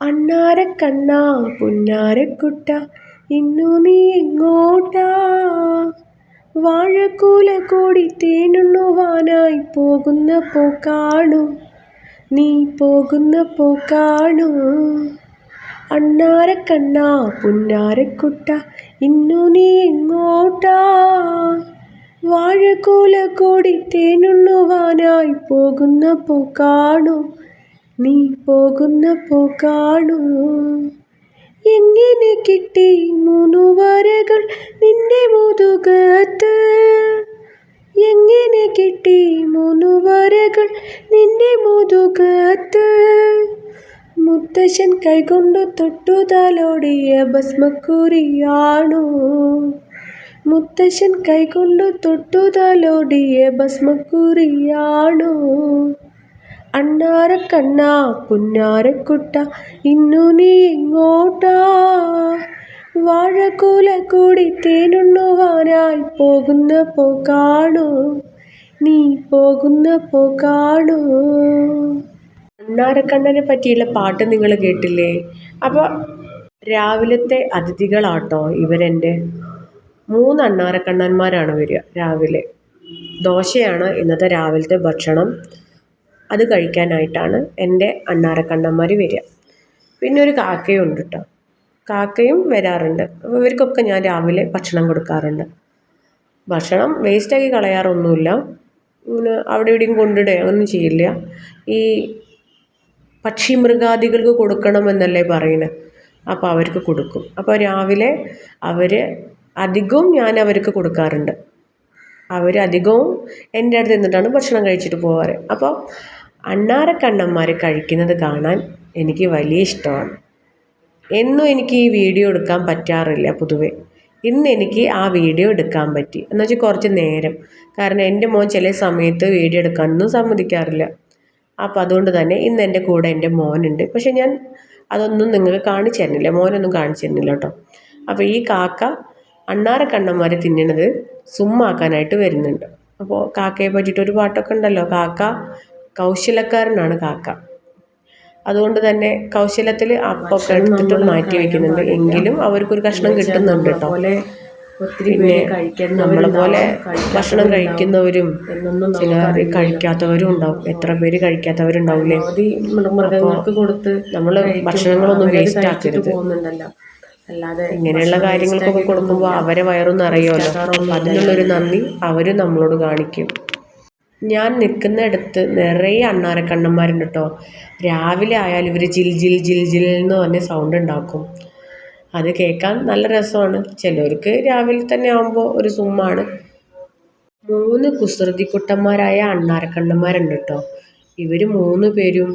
അണ്ണാരക്കണ്ണാ പുന്നാരക്കുട്ട ഇന്നു നീ എങ്ങോട്ടാ? വാഴക്കൂല കൂടി തേനുണ്ണുവാനായി പോകുന്ന പോക്കാണു നീ പോകുന്ന പോക്കാണു. അണ്ണാരക്കണ്ണാ പുന്നാരക്കുട്ട ഇന്നു നീ എങ്ങോട്ടാ? വാഴക്കൂല കൂടി തേനുണ്ണുവാനായി പോകുന്ന പോക്കാണു നീ പോകുന്ന പോക്കാണു എങ്ങനെ കിട്ടി മൂന്നു വരകൾ നിന്റെ മുതുകത്ത്? എങ്ങനെ കിട്ടി മൂന്നു വരകൾ നിന്റെ മുതുകത്ത്? മുത്തശ്ശൻ കൈകൊണ്ട് തൊട്ടു തലോടിയ ഭസ്മക്കുറിയാണു. മുത്തശ്ശൻ കൈകൊണ്ട് തൊട്ടു തലോടിയ അണ്ണാരക്കണ്ണാ പുന്നാരക്കുട്ട ഇന്നു നീ എങ്ങോട്ടാ? വാഴക്കൂല കൂടി തേനുണ്ണുവാനായി പോകുന്ന പോകാണു നീ പോകുന്ന പോക്കാണു അണ്ണാരക്കണ്ണനെ പറ്റിയുള്ള പാട്ട് നിങ്ങൾ കേട്ടില്ലേ? അപ്പോൾ രാവിലത്തെ അതിഥികളാട്ടോ ഇവരെന്റെ. മൂന്ന് അണ്ണാരക്കണ്ണന്മാരാണ് വരിക രാവിലെ. ദോശയാണ് ഇന്നത്തെ രാവിലത്തെ ഭക്ഷണം. അത് കഴിക്കാനായിട്ടാണ് എന്റെ അണ്ണാറക്കണ്ണന്മാർ വരിക. പിന്നെ ഒരു കാക്കയും ഉണ്ട് കേട്ടോ കാക്കയും വരാറുണ്ട്. ഇവർക്കൊക്കെ ഞാൻ രാവിലെ ഭക്ഷണം കൊടുക്കാറുണ്ട്. ഭക്ഷണം വേസ്റ്റാക്കി കളയാറൊന്നുമില്ല. ഇങ്ങനെ അവിടെ ഇവിടെയും കൊണ്ടിടുക ഒന്നും ചെയ്യില്ല. ഈ പക്ഷി മൃഗാദികൾക്ക് കൊടുക്കണമെന്നല്ലേ പറയുന്നത് അപ്പോൾ അവർക്ക് കൊടുക്കും. അപ്പോൾ രാവിലെ അവർ അധികവും ഞാൻ അവർക്ക് കൊടുക്കാറുണ്ട്. അവർ അധികവും എന്റെ അടുത്ത് നിന്നിട്ടാണ് ഭക്ഷണം കഴിച്ചിട്ട് പോവാറ്. അപ്പോൾ അണ്ണാരക്കണ്ണന്മാർ കഴിക്കുന്നത് കാണാൻ എനിക്ക് വലിയ ഇഷ്ടമാണ്. എന്നും എനിക്ക് ഈ വീഡിയോ എടുക്കാൻ പറ്റാറില്ല പൊതുവെ. ഇന്ന് എനിക്ക് ആ വീഡിയോ എടുക്കാൻ പറ്റി. എന്ന് വെച്ചാൽ കുറച്ച് നേരം. കാരണം എന്റെ മോൻ ചില സമയത്ത് വീഡിയോ എടുക്കാനൊന്നും സമ്മതിക്കാറില്ല. അപ്പോൾ അതുകൊണ്ട് തന്നെ ഇന്ന് എന്റെ കൂടെ എന്റെ മോനുണ്ട്. പക്ഷേ ഞാൻ അതൊന്നും നിങ്ങൾക്ക് കാണിച്ചു തരുന്നില്ല. മോനൊന്നും കാണിച്ചു തരുന്നില്ല കേട്ടോ. അപ്പോൾ ഈ കാക്ക അണ്ണാറ കണ്ണന്മാരെ തിന്നണത് സുമ്മാക്കാനായിട്ട് വരുന്നുണ്ട്. അപ്പോൾ കാക്കയെ പറ്റിയിട്ട് ഒരു പാട്ടൊക്കെ ഉണ്ടല്ലോ. കാക്ക കൗശലക്കാരനാണ് കാക്ക. അതുകൊണ്ട് തന്നെ കൗശലത്തിൽ അപ്പൊക്കെ എടുത്തിട്ട് മാറ്റി വെക്കുന്നുണ്ട്. എങ്കിലും അവർക്കൊരു കഷ്ണം കിട്ടുന്നുണ്ട് കേട്ടോ പിന്നെ നമ്മളെ പോലെ ഭക്ഷണം കഴിക്കുന്നവരും ചിലർ കഴിക്കാത്തവരും ഉണ്ടാവും. എത്ര പേര് കഴിക്കാത്തവരുണ്ടാവില്ലേ? മൃഗങ്ങൾക്ക് കൊടുത്ത് നമ്മൾ ഭക്ഷണങ്ങളൊന്നും വേസ്റ്റ് ആക്കരുത്. അല്ലാതെ ഇങ്ങനെയുള്ള കാര്യങ്ങൾക്കൊക്കെ കൊടുക്കുമ്പോൾ അവരെ വയറൊന്നും അറിയുമല്ലോ അതിനുള്ളൊരു നന്ദി അവരും നമ്മളോട് കാണിക്കും. ഞാൻ നിൽക്കുന്നിടത്ത് നിറയെ അണ്ണാരക്കണ്ണന്മാരുണ്ട് കേട്ടോ രാവിലെ ആയാൽ ഇവർ ജിൽ ജിൽ ജിൽ ജിൽ എന്ന് പറഞ്ഞ സൗണ്ട് ഉണ്ടാക്കും. അത് കേൾക്കാൻ നല്ല രസമാണ്. ചിലർക്ക് രാവിലെ തന്നെ ആകുമ്പോൾ ഒരു സുമ്മാണ് മൂന്ന് കുസൃതിക്കുട്ടന്മാരായ അണ്ണാരക്കണ്ണന്മാരുണ്ട് കേട്ടോ ഇവർ മൂന്ന് പേരും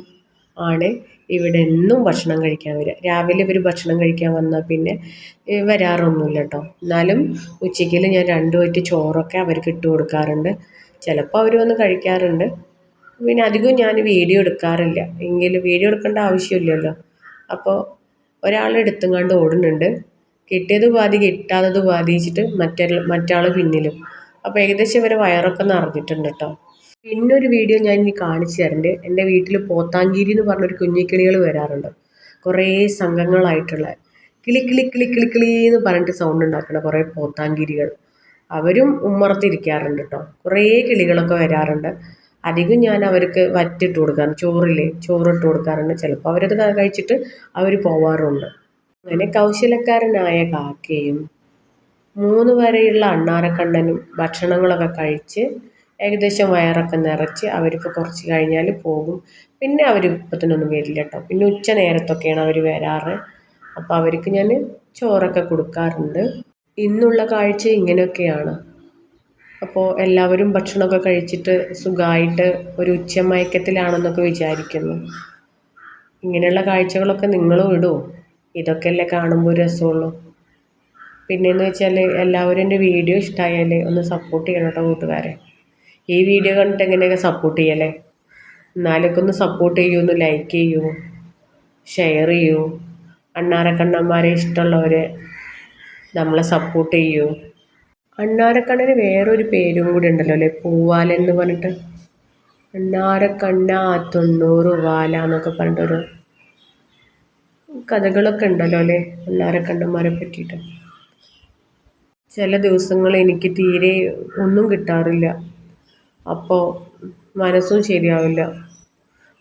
ആണ് ഇവിടെ എന്നും ഭക്ഷണം കഴിക്കാൻ വരിക. രാവിലെ ഇവർ ഭക്ഷണം കഴിക്കാൻ വന്നാൽ പിന്നെ വരാറൊന്നുമില്ല കേട്ടോ എന്നാലും ഉച്ചയ്ക്കിൽ ഞാൻ രണ്ടു വറ്റ് ചോറൊക്കെ അവർക്ക് ഇട്ട് കൊടുക്കാറുണ്ട്. ചിലപ്പോൾ അവർ വന്ന് കഴിക്കാറുണ്ട്. പിന്നെ അധികവും ഞാൻ വീഡിയോ എടുക്കാറില്ല. എങ്കിലും വീഡിയോ എടുക്കേണ്ട ആവശ്യമില്ലല്ലോ. അപ്പോൾ ഒരാൾ എടുത്തുകൊണ്ട് ഓടുന്നുണ്ട്. കിട്ടിയത് പാതി കിട്ടാത്തത് പാതി വെച്ചിട്ട് മറ്റേ മറ്റാൾ പിന്നിലും. അപ്പോൾ ഏകദേശം ഇവരെ വയറൊക്കെ നിറഞ്ഞിട്ടുണ്ട് കേട്ടോ ഒരു വീഡിയോ ഞാൻ ഇനി കാണിച്ചു തരണ്ട്. എന്റെ വീട്ടിൽ പോത്താങ്കിരി എന്ന് പറഞ്ഞൊരു കുഞ്ഞിക്കിളികൾ വരാറുണ്ട്. കുറേ സംഘങ്ങളായിട്ടുള്ള കിളി കിളി കിളി കിളി കിളി എന്ന് പറഞ്ഞിട്ട് സൗണ്ട് ഉണ്ടാക്കുന്ന കുറേ പോത്താങ്കിരികൾ അവരും ഉമ്മറത്തിരിക്കാറുണ്ട് കേട്ടോ കുറേ കിളികളൊക്കെ വരാറുണ്ട്. അധികം ഞാൻ അവർക്ക് വറ്റിട്ട് കൊടുക്കാറ്. ചോറില്ലേ ചോറിട്ട് കൊടുക്കാറുണ്ട്. ചിലപ്പോൾ അവരത് കഴിച്ചിട്ട് അവർ പോവാറുണ്ട്. അങ്ങനെ കൗശലക്കാരനായ കാക്കയും മൂന്ന് വരെയുള്ള അണ്ണാരക്കണ്ണനും ഭക്ഷണങ്ങളൊക്കെ കഴിച്ച് ഏകദേശം വയറൊക്കെ നിറച്ച് അവരിപ്പോൾ കുറച്ച് കഴിഞ്ഞാൽ പോകും. പിന്നെ അവർ ഇപ്പത്തിനൊന്നും വരില്ല കേട്ടോ പിന്നെ ഉച്ച നേരത്തൊക്കെയാണ് അവർ വരാറ്. അപ്പോൾ അവർക്ക് ഞാൻ ചോറൊക്കെ കൊടുക്കാറുണ്ട്. ഇന്നുള്ള കാഴ്ച ഇങ്ങനെയൊക്കെയാണ്. അപ്പോൾ എല്ലാവരും ഭക്ഷണമൊക്കെ കഴിച്ചിട്ട് സുഖമായിട്ട് ഒരു ഉച്ചമയക്കത്തിലാണെന്നൊക്കെ വിചാരിക്കുന്നു. ഇങ്ങനെയുള്ള കാഴ്ചകളൊക്കെ നിങ്ങളും ഇടുമോ ഇതൊക്കെയല്ലേ കാണുമ്പോൾ രസമുള്ളൂ. പിന്നെയെന്ന് വെച്ചാൽ എല്ലാവരും എന്റെ വീഡിയോ ഇഷ്ടമായാൽ ഒന്ന് സപ്പോർട്ട് ചെയ്യണം കേട്ടോ കൂട്ടുകാരെ. ഈ വീഡിയോ കണ്ടിട്ട് എങ്ങനെയൊക്കെ സപ്പോർട്ട് ചെയ്യല്ലേ? എന്നാലൊക്കെ ഒന്ന് സപ്പോർട്ട് ചെയ്യൂ ഒന്ന് ലൈക്ക് ചെയ്യൂ ഷെയർ ചെയ്യൂ. അണ്ണാരക്കണ്ണന്മാരെ ഇഷ്ടമുള്ളവരെ നമ്മളെ സപ്പോർട്ട് ചെയ്യൂ. അണ്ണാരക്കണ്ണന് വേറൊരു പേരും കൂടി ഉണ്ടല്ലോ അല്ലേ? പൂവാലൻ എന്ന് പറഞ്ഞിട്ട്. അണ്ണാരക്കണ്ണ തൊണ്ണൂറ് വാല എന്നൊക്കെ പറഞ്ഞിട്ടൊരു കഥകളൊക്കെ ഉണ്ടല്ലോ അല്ലേ? അണ്ണാരക്കണ്ണന്മാരെ പറ്റിയിട്ട്. ചില ദിവസങ്ങൾ എനിക്ക് തീരെ ഒന്നും കിട്ടാറില്ല. അപ്പോൾ മനസ്സും ശരിയാവില്ല.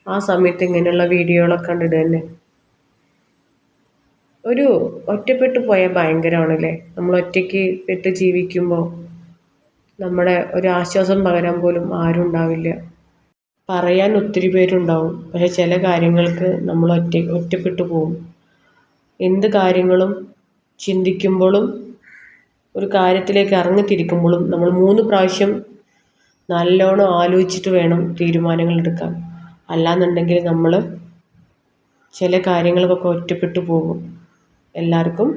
ആ സമയത്ത് ഇങ്ങനെയുള്ള വീഡിയോകളൊക്കെ കണ്ടിട്ട് തന്നെ. ഒരു ഒറ്റപ്പെട്ടു പോയാൽ ഭയങ്കരമാണല്ലേ നമ്മൾ ഒറ്റയ്ക്ക് പെട്ട് ജീവിക്കുമ്പോൾ നമ്മുടെ ഒരു ആശ്വാസം പകരാൻ പോലും ആരും ഉണ്ടാവില്ല. പറയാൻ ഒത്തിരി പേരുണ്ടാവും. പക്ഷെ ചില കാര്യങ്ങൾക്ക് നമ്മൾ ഒറ്റ ഒറ്റപ്പെട്ടു പോകും എന്ത് കാര്യങ്ങളും ചിന്തിക്കുമ്പോഴും ഒരു കാര്യത്തിലേക്ക് ഇറങ്ങിത്തിരിക്കുമ്പോഴും നമ്മൾ മൂന്ന് പ്രാവശ്യം നല്ലോണം ആലോചിച്ചിട്ട് വേണം തീരുമാനങ്ങൾ എടുക്കാൻ. അല്ലാന്നുണ്ടെങ്കിൽ നമ്മൾ ചില കാര്യങ്ങൾക്കൊക്കെ ഒറ്റപ്പെട്ടു പോകും. എല്ലാവർക്കും